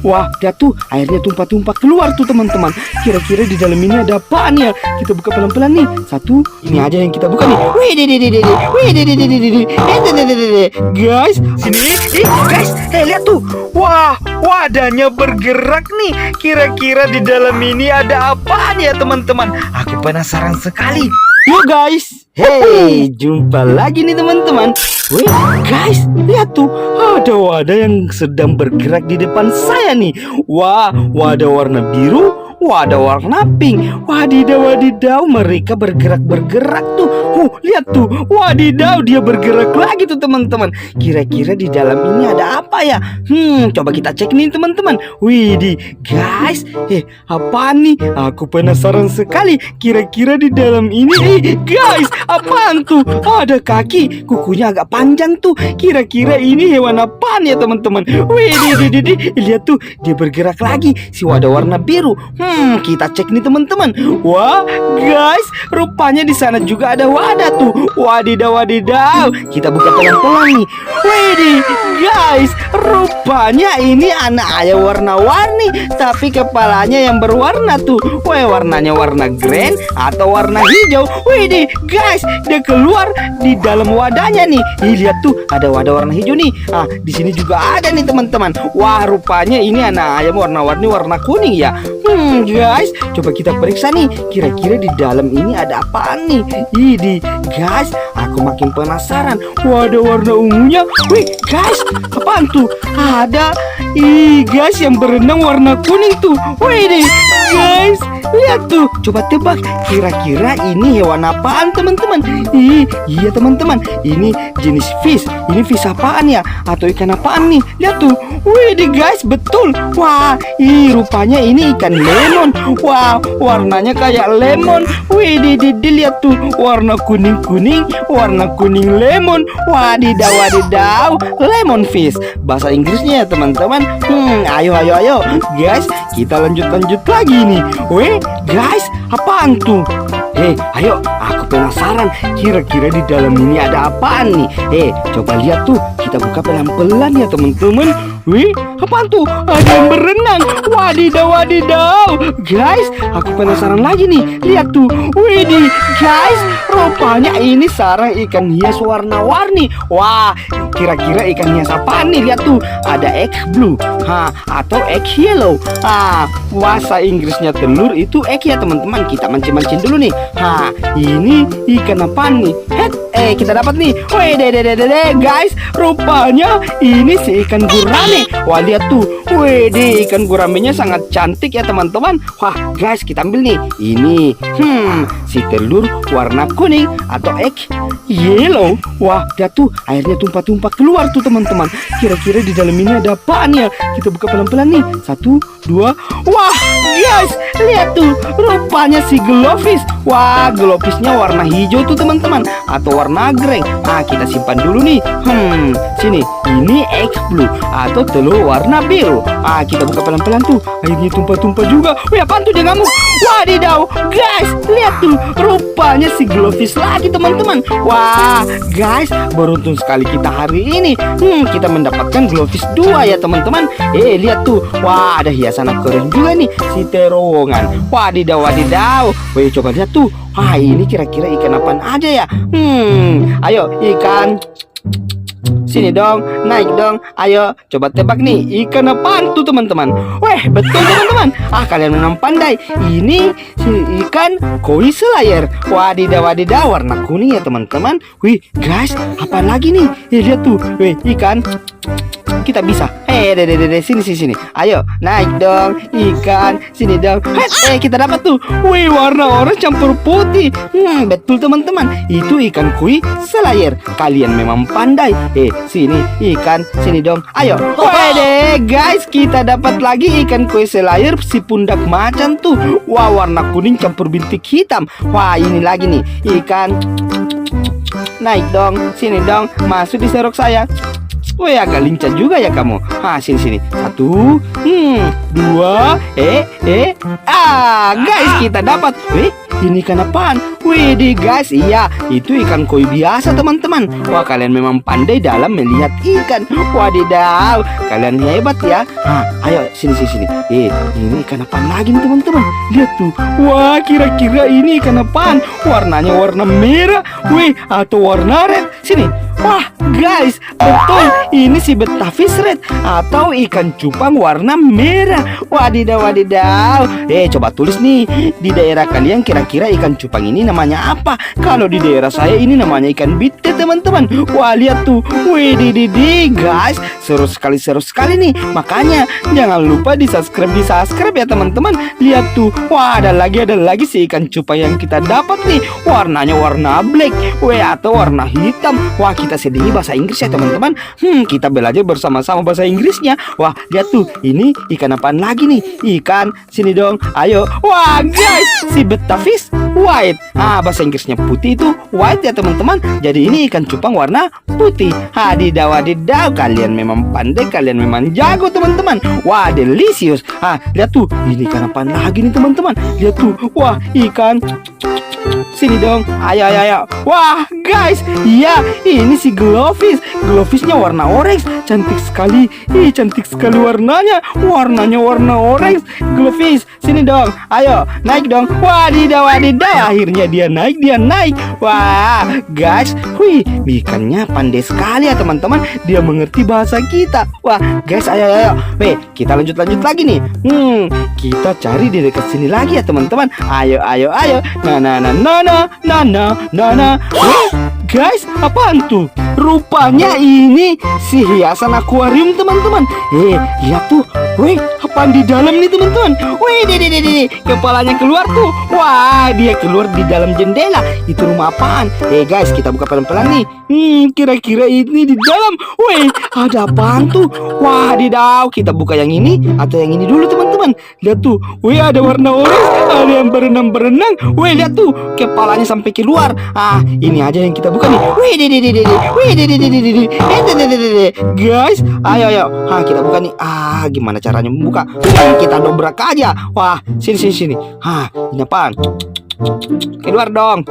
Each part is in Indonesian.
Wah, lihat tuh airnya tumpah-tumpah keluar tuh teman-teman. Kira-kira di dalam ini ada apaan ya? Kita buka pelan-pelan nih. Satu, ini aja yang kita buka nih. Wih, deh, deh, deh, deh. Wih, deh, deh, deh, deh, deh. Eh. Guys, sini. Eh, guys, eh lihat tuh. Wah, wadahnya bergerak nih. Kira-kira di dalam ini ada apaan ya teman-teman? Aku penasaran sekali. Yuk guys, hey, jumpa lagi nih teman-teman. Wih, guys, lihat tuh, ada wadah yang sedang bergerak di depan saya nih. Wah, wadah warna biru, wadah warna pink. Wadidaw, wadidaw, mereka bergerak-bergerak tuh. Uh, lihat tuh, wadidaw, dia bergerak lagi tuh teman-teman. Kira-kira di dalam ini ada apa ya? Hmm, coba kita cek nih teman-teman. Widih, guys, eh, apa nih? Aku penasaran sekali. Kira-kira di dalam ini, eh, guys, apaan tuh? Ada kaki, kukunya agak panjang tuh. Kira-kira ini hewan apaan ya teman-teman? Widih, lihat tuh, dia bergerak lagi. Si wadah warna biru. Hmm, kita cek nih teman-teman. Wah, guys, rupanya di sana juga ada wadah tuh. Wadidaw, wadidaw. Kita buka pelan-pelan nih. Widih, guys, rupanya ini anak ayam warna-warni, tapi kepalanya yang berwarna tuh. Wah, warnanya warna green atau warna hijau. Widih, guys, dia keluar di dalam wadahnya nih. Ih, lihat tuh, ada wadah warna hijau nih. Ah, di sini juga ada nih teman-teman. Wah, rupanya ini anak ayam warna-warni warna kuning ya. Hmm, guys, coba kita periksa nih. Kira-kira di dalam ini ada apaan nih? Ini, guys, aku makin penasaran. Wadah warna ungunya. Wih, guys, apaan tuh? Ada, ih, guys, yang berenang warna kuning tuh. Wih, deh, guys, lihat tuh. Coba tebak, kira-kira ini hewan apaan, teman-teman? Ih, iya teman-teman, ini jenis fish. Ini fish apaan ya? Atau ikan apaan nih? Lihat tuh. Wih, guys, betul. Wah, ih, rupanya ini ikan lemon. Wow, warnanya kayak lemon. Wih, di, di, di, lihat tuh, warna kuning kuning, warna kuning lemon. Wadidaw, wadidaw, lemon fish. Bahasa Inggrisnya ya teman-teman. Hmm, ayo, ayo, ayo, guys, kita lanjut lanjut lagi nih. Wih, guys, apaan tuh? Eh, ayo, aku penasaran. Kira-kira di dalam ini ada apaan nih? Eh, coba lihat tuh. Kita buka pelan-pelan ya teman-teman. Wih, apaan tuh? Ada yang berenang. Wadidaw, wadidaw. Guys, aku penasaran lagi nih. Lihat tuh. Widih, guys, rupanya ini sarang ikan hias warna-warni. Wah, kira-kira ikan hias apaan nih? Lihat tuh, ada egg blue, ha, atau egg yellow. Ah, bahasa Inggrisnya telur itu egg ya teman-teman. Kita mancing-mancing dulu nih. Ha, ini ikan apaan nih? Head, eh kita dapat nih. Wih, deh, deh, deh, deh, guys, rupanya ini si ikan gurame. Wah, lihat tuh. Wih, deh, ikan guramenya sangat cantik ya teman-teman. Wah, guys, kita ambil nih. Ini, hmm, si telur warna kuning atau egg yellow. Wah, lihat tuh, airnya tumpah-tumpah keluar tuh teman-teman. Kira-kira di dalam ini ada apaan ya? Kita buka pelan-pelan nih. Satu, dua. Wah, guys, lihat tuh, rupanya si glowfish. Wah, glowfishnya warna hijau tuh teman-teman, atau warna grey. Nah, kita simpan dulu nih. Hmm, sini, ini egg blue atau telur warna biru. Ah, kita buka pelan-pelan tuh. Airnya tumpah-tumpah juga. Wih, apaan tuh dia ngamuk? Wadidaw, guys, lihat tuh, rupanya si glowfish lagi teman-teman. Wah, guys, beruntung sekali kita hari ini. Hmm, kita mendapatkan glowfish dua ya teman-teman. Eh, lihat tuh, wah ada hiasan keren juga nih si terowongan. Wadidaw, wadidaw. Wih, coba lihat tuh. Wah, ini kira-kira ikan apaan aja ya? Hmm, ayo ikan. Sini dong, naik dong. Ayo, coba tebak nih, ikan apaan tuh teman-teman? Weh, betul teman-teman. Ah, kalian memang pandai. Ini si ikan koi selayar. Wadidaw, wadidaw, warna kuning ya teman-teman. Wih, guys, apa lagi nih? Eh, lihat tuh, weh, ikan. Kita bisa. Eh, deh, deh, deh, deh, sini, sini, sini. Ayo, naik dong, ikan. Sini dong. Eh, kita dapat tuh. Wih, warna orang campur putih. Hmm, betul teman-teman. Itu ikan koi selayar. Kalian memang pandai. Eh, sini ikan, sini dong. Ayo. Wede, guys, kita dapat lagi ikan koi selayar si pundak macan tuh. Wah, warna kuning campur bintik hitam. Wah, ini lagi nih ikan. Naik dong, sini dong. Masuk di serok saya. Wih agak lincah juga ya kamu. Ah sini sini. Satu, hmm, dua, eh, eh, ah guys kita dapat. Wih ini ikan apaan? Widih guys, iya itu ikan koi biasa teman-teman. Wah kalian memang pandai dalam melihat ikan. Wadidaw, kalian hebat ya. Nah, ayo sini sini sini. Eh, ini ikan apaan lagi nih teman-teman? Lihat tuh. Wah kira-kira ini ikan apaan? Warnanya warna merah, wih atau warna red. Sini. Wah guys, betul ini si betafish red atau ikan cupang warna merah. Wadidaw wadidaw. Eh coba tulis nih di daerah kalian kira-kira ikan cupang ini namanya apa? Kalau di daerah saya ini namanya ikan bite teman-teman. Wah lihat tuh, wih guys, seru sekali seru sekali nih. Makanya jangan lupa di subscribe di subscribe ya teman-teman. Lihat tuh, wah ada lagi ada lagi si ikan cupang yang kita dapat nih. Warnanya warna black, weh atau warna hitam. Wah kita sedih bahasa Inggris ya teman-teman. Hmm kita belajar bersama-sama bahasa Inggrisnya. Wah lihat tuh, ini ikan apaan lagi nih? Ikan sini dong, ayo. Wah guys, si betafish white. Ah, bahasa Inggrisnya putih itu white ya teman-teman. Jadi ini ikan cupang warna putih. Hadidaw, hadidaw. Kalian memang pandai, kalian memang jago teman-teman. Wah, delicious. Ah, lihat tuh. Ini ikan apaan lagi nih teman-teman? Lihat tuh. Wah, ikan Sini dong, ayo ayo ayo. Wah guys, iya ini si glowfish. Glowfishnya warna orange, cantik sekali. Ih cantik sekali warnanya. Warnanya warna orange. Glowfish, sini dong. Ayo naik dong. Wadidaw wadidaw. Akhirnya dia naik, dia naik. Wah guys, wih ikannya pandai sekali ya teman-teman. Dia mengerti bahasa kita. Wah guys, ayo ayo. Weh, kita lanjut lanjut lagi nih. Hmm, kita cari di dekat sini lagi ya teman-teman. Ayo ayo ayo. Nah nah nah nah nah nah nah nah nah. Guys, apaan tuh? Rupanya ini si hiasan akuarium teman-teman. Eh, lihat tuh. Wih, apaan di dalam nih teman-teman? Wih, deh, deh, deh, kepalanya keluar tuh. Wah, dia keluar di dalam jendela. Itu rumah apaan? Eh, guys, kita buka pelan-pelan nih. Hmm, kira-kira ini di dalam. Wih, ada apaan tuh? Wah, didaw. Kita buka yang ini atau yang ini dulu teman-teman. Lihat tuh. Wih, ada warna orange. Ada yang berenang-berenang. Wih, lihat tuh. Kepalanya sampai keluar. Ah, ini aja yang kita buka nih. Wih, deh, deh, deh, deh. Wih. Eh, deh, deh, deh, deh, deh. Guys, ayo, ayo. Ah, kita buka nih. Ah, gimana caranya membuka? Hmm, kita dobrak aja. Wah, sini, sini, sini. Ah, ini apaan? Keluar dong.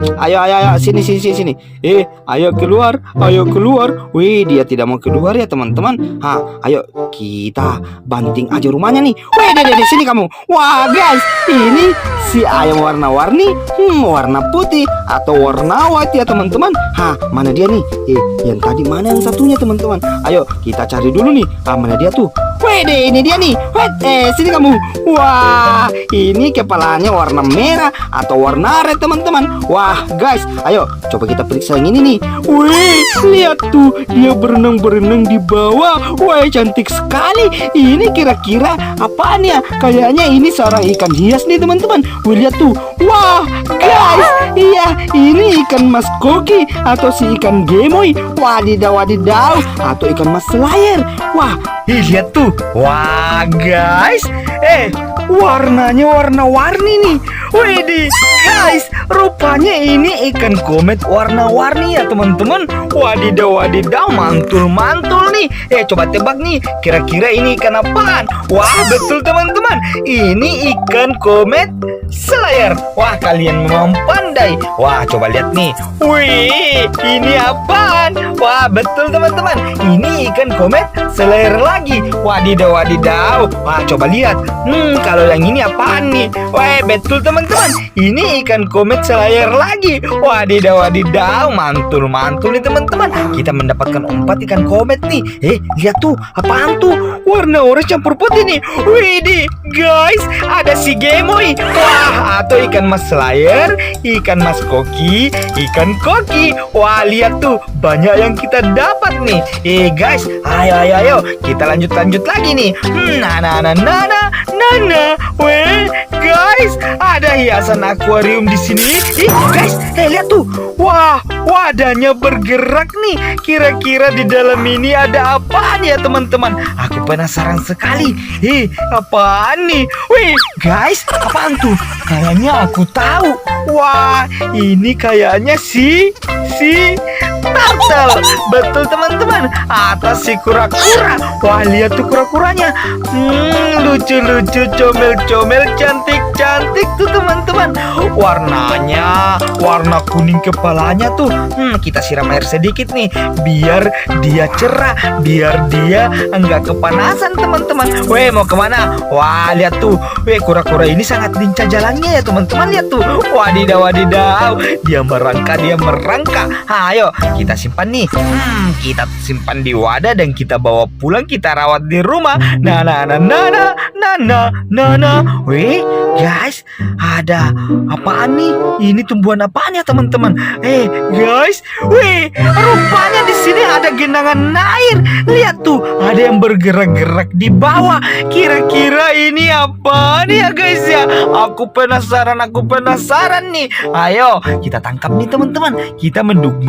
Ayo, ayo, ayo, sini, sini, sini, sini. Eh, ayo keluar, ayo keluar. Wih, dia tidak mau keluar ya teman-teman. Ha, ayo kita banting aja rumahnya nih. Wih, deh, deh, sini kamu. Wah, guys, ini si ayam warna-warni, hmm, warna putih atau warna white ya teman-teman. Ha, mana dia nih? Eh, yang tadi mana yang satunya teman-teman? Ayo kita cari dulu nih. Ah, mana dia tuh? Wih, deh, ini dia nih. Wait, eh, sini kamu. Wah, ini kepalanya warna merah atau warna red teman-teman. Wah, guys, ayo coba kita periksa yang ini nih. Wih, lihat tuh, dia berenang-berenang di bawah. Wah, cantik sekali. Ini kira-kira apaan ya? Kayaknya ini seorang ikan hias nih teman-teman. Wih, lihat tuh. Wah, guys, iya, ini ikan mas koki atau si ikan gemoy. Wadidaw, wadidaw, atau ikan mas selayar. Wah, ih, lihat tuh. Wah, guys, eh, warnanya warna-warni nih. Widih, guys, rupanya ini ikan komet warna-warni ya teman-teman. Wadidaw, wadidaw, mantul-mantul nih. Eh, coba tebak nih, kira-kira ini ikan apaan? Wah, betul teman-teman, ini ikan komet selayar. Wah, kalian memang pandai. Wah, coba lihat nih. Wih, ini apaan? Wah, betul teman-teman, ini ikan komet selayar lagi. Wadidaw, wadidaw. Wah, coba lihat. Hmm, kalau yang ini apaan nih? Wah, betul teman-teman, ini ikan komet selayar lagi. Wadidaw, wadidaw, mantul-mantul nih teman-teman. Kita mendapatkan empat ikan komet nih. Eh, lihat tuh, apaan tuh? Warna orange campur putih nih. Widih, guys, ada si gemoy. Wah, atau ikan mas selayar, ikan mas koki, ikan koki. Wah, lihat tuh, banyak yang kita dapat nih. Eh, guys, ayo, ayo, ayo, kita lanjut-lanjut lagi nih. Hmm, nah, nah, nah, nah, nah, nah, nah. Weh, guys, ada hiasan akuarium di sini. Ih, guys, eh lihat tuh. Wah, wadahnya bergerak nih. Kira-kira di dalam ini ada apaan ya, teman-teman? Aku penasaran sekali. Eh, apaan nih? Wih, guys, apaan tuh? Kayaknya aku tahu. Wah, ini kayaknya si si turtle. Betul teman-teman. Atas si kura-kura. Wah lihat tuh kura-kuranya. Hmm, lucu-lucu, comel-comel, cantik-cantik tuh teman-teman. Warnanya warna kuning kepalanya tuh. Hmm, kita siram air sedikit nih biar dia cerah, biar dia enggak kepanasan teman-teman. Weh mau ke mana? Wah lihat tuh. Weh kura-kura ini sangat lincah jalannya ya teman-teman. Lihat tuh. Wadidaw wadidaw. Dia merangkak, dia merangkak. Ayo kita simpan nih. Hmm, kita simpan di wadah dan kita bawa pulang kita rawat di rumah. Nah nah nah nah nah nah nah nah nah. Weh guys, ada apaan nih? Ini tumbuhan apaan ya teman-teman? Eh guys, weh rupanya di sini ada genangan air. Lihat tuh, ada yang bergerak-gerak di bawah. Kira-kira ini apa nih ya guys ya? Aku penasaran, aku penasaran nih. Ayo kita tangkap nih teman-teman. Kita menduk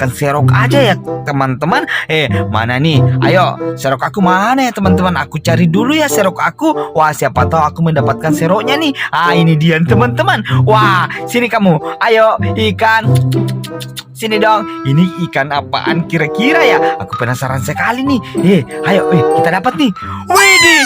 menggunakan serok aja ya teman-teman. Eh mana nih? Ayo serok aku mana ya teman-teman? Aku cari dulu ya serok aku. Wah siapa tahu aku mendapatkan seroknya nih. Ah ini dia teman-teman. Wah sini kamu. Ayo ikan. Sini dong, ini ikan apaan kira-kira ya? Aku penasaran sekali nih. Eh, ayo, eh, kita dapat nih. Widih,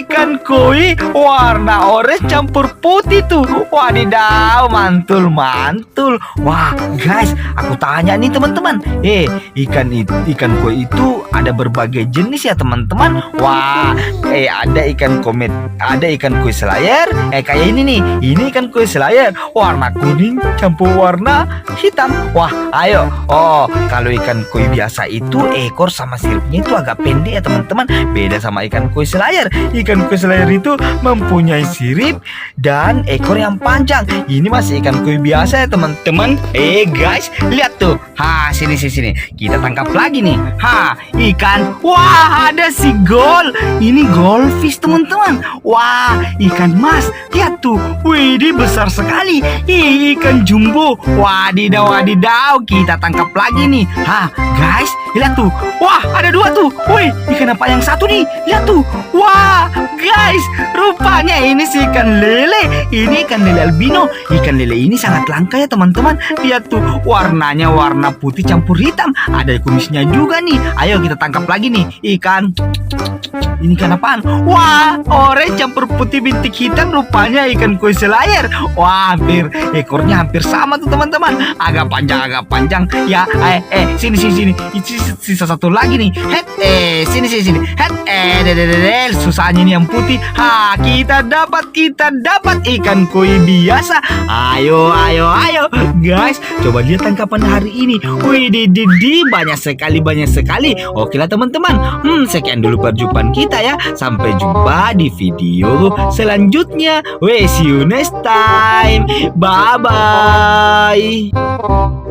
ikan koi warna orange campur putih tuh. Wadidaw, mantul, mantul. Wah, guys, aku tanya nih teman-teman. Eh, ikan ikan koi itu ada berbagai jenis ya teman-teman. Wah, eh ada ikan komet, ada ikan koi selayar. Eh kayak ini nih, ini ikan koi selayar warna kuning campur warna hitam. Wah, ayo. Oh, kalau ikan koi biasa itu ekor sama siripnya itu agak pendek ya teman-teman. Beda sama ikan koi selayar. Ikan koi selayar itu mempunyai sirip dan ekor yang panjang. Ini masih ikan koi biasa ya teman-teman. Eh guys, lihat tuh. Ha, sini sini sini. Kita tangkap lagi nih. Ha, ikan. Wah, ada si gol. Ini goldfish teman-teman. Wah, ikan mas. Lihat tuh. Wih, ini besar sekali. Ih, ikan jumbo. Wadidaw, wadidaw. Kita tangkap lagi nih. Hah, guys, lihat tuh. Wah, ada dua tuh. Wih, ikan apa yang satu nih? Lihat tuh. Wah, guys, rupanya ini si ikan lele. Ini ikan lele albino. Ikan lele ini sangat langka ya teman-teman. Lihat tuh, warnanya warna putih campur hitam. Ada kumisnya juga nih. Ayo kita tangkap lagi nih ikan. Ini ikan apaan? Wah, orange campur putih bintik hitam rupanya ikan koi selayar. Wah, hampir ekornya hampir sama tuh teman-teman. Agak panjang, agak panjang. Ya, eh, eh, sini, sini, sini. Sisa, satu lagi nih. Het, eh, sini, sini, sini. Het, eh, deh. Susahnya ini yang putih. Ha, kita dapat, kita dapat ikan koi biasa. Ayo, ayo, ayo, guys. Coba lihat tangkapan hari ini. Wih, di, di, di, banyak sekali, banyak sekali. Oke lah teman-teman. Hmm, sekian dulu perjumpaan kita ya. Sampai jumpa di video selanjutnya. Weh, see you next time. Bye bye.